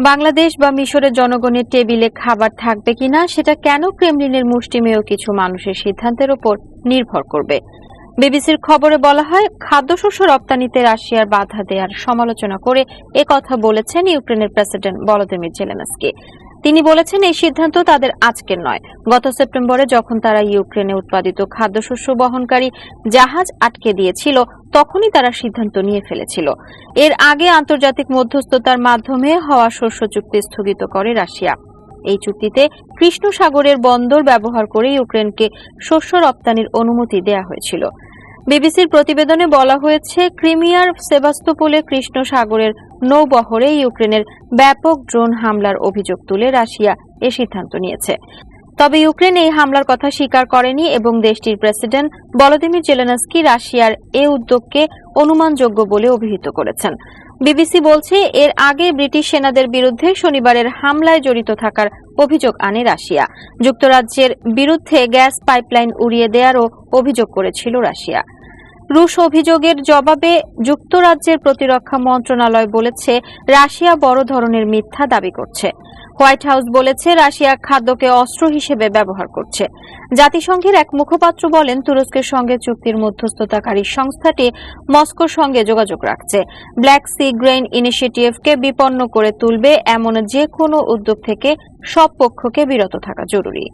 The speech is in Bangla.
বাংলাদেশ বা মিশরের জনগণের টেবিলে খাবার থাকবে কিনা, সেটা কেন ক্রেমলিনের মুষ্টিমেয় কিছু মানুষের সিদ্ধান্তের ওপর নির্ভর করবে? বিবিসির খবরে বলা হয়, খাদ্যশস্য রপ্তানিতে রাশিয়ার বাধা দেওয়ার সমালোচনা করে এ কথা বলেছেন ইউক্রেনের প্রেসিডেন্ট ভলোদিমির জেলেনস্কি। তিনি বলেছেন, এই সিদ্ধান্ত তাদের আজকের নয়। গত সেপ্টেম্বরে যখন তারা ইউক্রেনে উৎপাদিত খাদ্যশস্য বহনকারী জাহাজ আটকে দিয়েছিল, তখনই তারা সিদ্ধান্ত নিয়ে ফেলেছিল। এর আগে আন্তর্জাতিক মধ্যস্থতার মাধ্যমে হওয়া শস্য চুক্তি স্থগিত করে রাশিয়া। এই চুক্তিতে কৃষ্ণ সাগরের বন্দর ব্যবহার করে ইউক্রেনকে শস্য রপ্তানির অনুমতি দেয়া হয়েছিল। বিবিসির প্রতিবেদনে বলা হয়েছে, ক্রিমিয়ার সেভাস্তোপোলে কৃষ্ণ সাগরের নৌবহরে ইউক্রেনের ব্যাপক ড্রোন হামলার অভিযোগ তুলে রাশিয়া এ সিদ্ধান্ত নিয়েছে। তবে ইউক্রেন এই হামলার কথা স্বীকার করেনি এবং দেশটির প্রেসিডেন্ট ভলোদিমির জেলেনস্কি রাশিয়ার এ উদ্যোগকে অনুমানযোগ্য বলে অভিহিত করেছেন। বিবিসি বলছে, এর আগে ব্রিটিশ সেনাদের বিরুদ্ধে শনিবারের হামলায় জড়িত থাকার অভিযোগ আনে রাশিয়া। যুক্তরাজ্যের বিরুদ্ধে গ্যাস পাইপলাইন উড়িয়ে দেওয়ারও অভিযোগ করেছিল রাশিয়া। রুশ অভিযোগের জবাবে যুক্তরাজ্যের প্রতিরক্ষা মন্ত্রণালয় বলেছে, রাশিয়া বড় ধরনের মিথ্যা দাবি করছে। হোয়াইট হাউস বলেছে, রাশিয়া খাদ্যকে অস্ত্র হিসেবে ব্যবহার করছে। জাতিসংঘের এক মুখপাত্র বলেন, তুরস্কের সঙ্গে চুক্তির মধ্যস্থতাকারী সংস্থাটি মস্কোর সঙ্গে যোগাযোগ রাখছে। ব্ল্যাক সি গ্রেইন ইনিশিয়েটিভকে বিপন্ন করে তুলবে এমন যে কোনো উদ্যোগ থেকে সব পক্ষকে বিরত থাকা জরুরি।